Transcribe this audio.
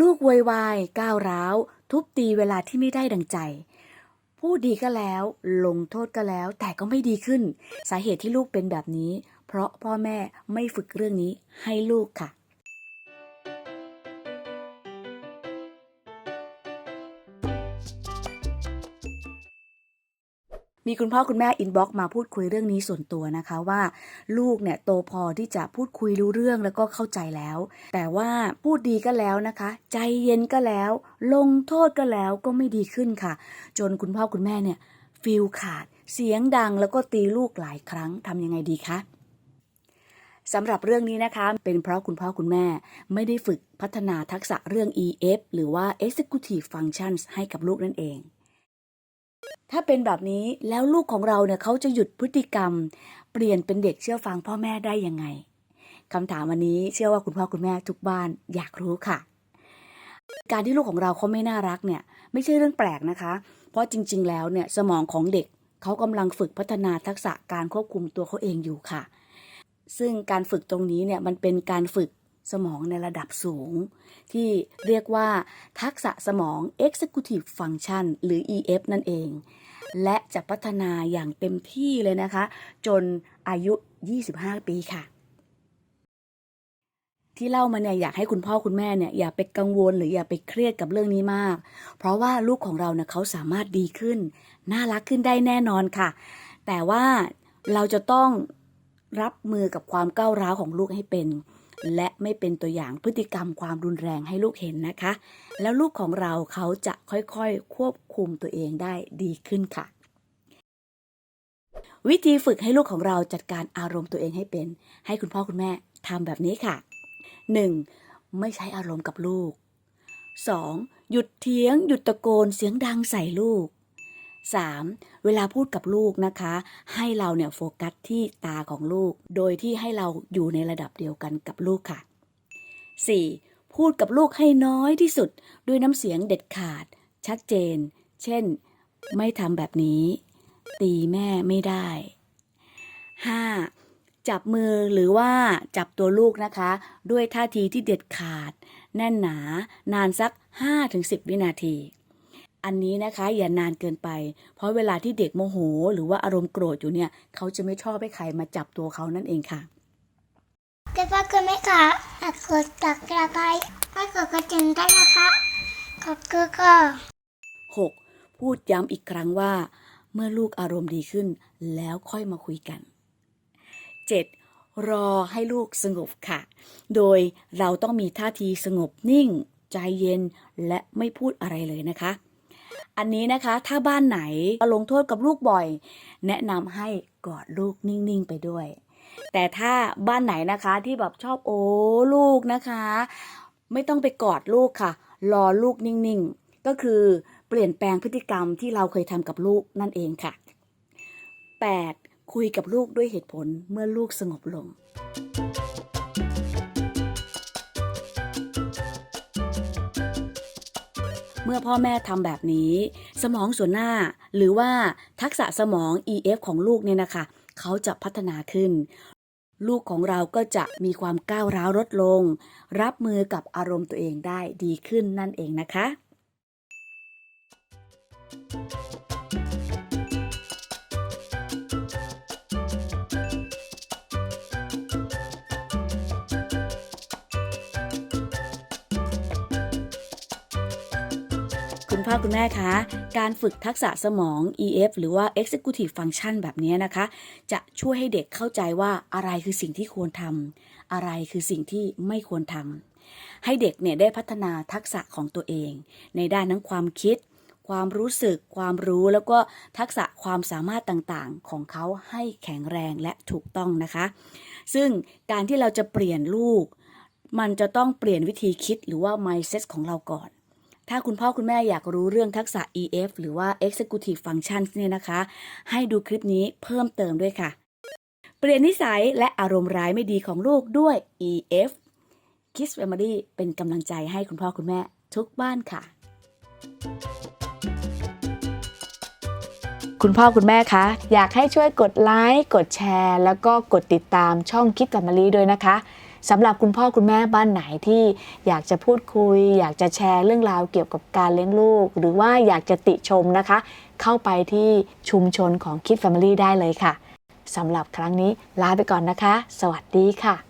ลูกโวยวายก้าวร้าว ทุบตีเวลาที่ไม่ได้ดังใจพูดดีก็แล้ว ลงโทษก็แล้ว แต่ก็ไม่ดีขึ้น สาเหตุที่ลูกเป็นแบบนี้ เพราะพ่อแม่ไม่ฝึกเรื่องนี้ให้ลูกค่ะ มีคุณพ่อคุณแม่อินบ็อกมาพูดคุยเรื่องนี้ส่วนตัวนะคะว่า ลูกเนี่ยโตพอที่จะพูดคุยรู้เรื่องแล้วก็เข้าใจแล้ว แต่ว่าพูดดีก็แล้วนะคะ ใจเย็นก็แล้ว ลงโทษก็แล้วก็ไม่ดีขึ้นค่ะ จนคุณพ่อคุณแม่เนี่ยฟิลขาด เสียงดังแล้วก็ตีลูกหลายครั้งทำยังไงดีคะสำหรับเรื่องนี้นะคะเป็นเพราะคุณพ่อคุณแม่ไม่ได้ฝึกพัฒนาทักษะเรื่อง EF หรือว่า Executive Functions ให้กับลูกนั่นเอง ถ้าเป็นแบบนี้แล้วลูกของเราเนี่ยเขาจะหยุดพฤติกรรม เปลี่ยนเป็นเด็กเชื่อฟังพ่อแม่ได้ยังไงคำถามวันนี้เชื่อว่าคุณพ่อคุณแม่ทุกบ้านอยากรู้ค่ะ การที่ลูกของเราเขาไม่น่ารักเนี่ยไม่ใช่เรื่องแปลกนะคะ เพราะจริง ๆ แล้วเนี่ยสมองของเด็กเขากำลังฝึกพัฒนาทักษะการควบคุมตัวเขาเองอยู่ค่ะ ซึ่งการฝึกตรงนี้เนี่ยมันเป็นการฝึก สมองในระดับสูง ที่เรียกว่าทักษะสมอง Executive Function หรือ EF นั่นเอง และจะพัฒนาอย่างเต็มที่เลยนะคะ จนอายุ 25 ปีค่ะ ที่เล่ามาเนี่ยอยากให้คุณพ่อคุณแม่เนี่ยอย่าไปกังวลหรืออย่าไปเครียดกับเรื่องนี้มาก เพราะว่าลูกของเราเนี่ยเขาสามารถดีขึ้น น่ารักขึ้นได้แน่นอนค่ะ แต่ว่าเราจะต้องรับมือกับความก้าวร้าวของลูกให้เป็น และไม่เป็นตัวอย่างพฤติกรรมความรุนแรงให้ลูกเห็นนะคะ แล้วลูกของเราเขาจะค่อยๆ ควบคุมตัวเองได้ดีขึ้นค่ะ วิธีฝึกให้ลูกของเราจัดการอารมณ์ตัวเองให้เป็น ให้คุณพ่อคุณแม่ทำแบบนี้ค่ะ 1. ไม่ใช้อารมณ์กับลูก 2. หยุดเถียง หยุดตะโกนเสียงดังใส่ลูก 3. เวลาพูดกับลูกนะคะ ให้เราเนี่ยโฟกัสที่ตาของลูก โดยที่ให้เราอยู่ในระดับเดียวกันกับลูกค่ะ 4. พูดกับลูกให้น้อยที่สุด ด้วยน้ำเสียงเด็ดขาด ชัดเจน เช่น ไม่ทำแบบนี้ ตีแม่ไม่ได้ 5. จับมือหรือว่าจับตัวลูกนะคะ ด้วยท่าทีที่เด็ดขาด แน่นหนา นานสัก 5-10 วินาที อันนี้นะคะอย่านานเกินไป เพราะเวลาที่เด็กโมโห หรือว่าอารมณ์โกรธอยู่เนี่ย เขาจะไม่ชอบให้ใครมาจับตัวเขานั่นเองค่ะคุณพ่อคุณแม่คะฝากกดตักกระไคร้ให้กดกระดิ่งได้วยนะคะขอบคุณค่ะ 6. พูดย้ำอีกครั้งว่า เมื่อลูกอารมณ์ดีขึ้น แล้วค่อยมาคุยกัน 7. รอให้ลูกสงบค่ะ โดยเราต้องมีท่าทีสงบนิ่ง ใจเย็นและไม่พูดอะไรเลยนะคะ อันนี้นะคะถ้าบ้านไหนลงโทษกับลูกบ่อย แนะนำให้กอดลูกนิ่งๆไปด้วย แต่ถ้าบ้านไหนนะคะที่แบบชอบโอ้ลูกนะคะ ไม่ต้องไปกอดลูกค่ะ รอลูกนิ่งๆ ก็คือเปลี่ยนแปลงพฤติกรรมที่เราเคยทำกับลูกนั่นเองค่ะ 8. คุยกับลูกด้วยเหตุผลเมื่อลูกสงบลง เมื่อพ่อแม่ทำแบบนี้ สมองส่วนหน้า หรือว่าทักษะสมอง EF ของลูกเนี่ยนะคะ เขาจะพัฒนาขึ้น ลูกของเราก็จะมีความก้าวร้าวลดลง รับมือกับอารมณ์ตัวเองได้ดีขึ้นนั่นเองนะคะ คุณพ่อคุณแม่คะการฝึกทักษะสมอง EF หรือว่า Executive Function แบบนี้นะคะ จะช่วยให้เด็กเข้าใจว่าอะไรคือสิ่งที่ควรทำอะไรคือสิ่งที่ไม่ควรทำให้เด็กเนี่ยได้พัฒนาทักษะของตัวเอง ในด้านทั้งความคิด ความรู้สึก ความรู้แล้วก็ทักษะความสามารถต่างๆ ของเขาให้แข็งแรงและถูกต้องนะคะ ซึ่งการที่เราจะเปลี่ยนลูก มันจะต้องเปลี่ยนวิธีคิดหรือว่า mindset ของเราก่อน ถ้าคุณพ่อคุณแม่อยากรู้เรื่องทักษะ EF หรือว่า Executive Functions เนี่ยนะคะ ให้ดูคลิปนี้เพิ่มเติมด้วยค่ะ เปลี่ยนนิสัยและอารมณ์ร้ายไม่ดีของลูกด้วย EF Kids Family เป็นกำลังใจให้คุณพ่อคุณแม่ทุกบ้านค่ะ คุณพ่อคุณแม่คะ อยากให้ช่วยกดไลค์ กดแชร์ แล้วก็กดติดตามช่องคิดกับมะลิด้วยนะคะ สำหรับคุณพ่อคุณแม่บ้านไหนที่อยากจะพูดคุย อยากจะแชร์เรื่องราวเกี่ยวกับการเลี้ยงลูก หรือว่าอยากจะติชมนะคะ เข้าไปที่ชุมชนของคิด Family ได้เลยค่ะสำหรับครั้งนี้ลาไปก่อนนะคะ สวัสดีค่ะ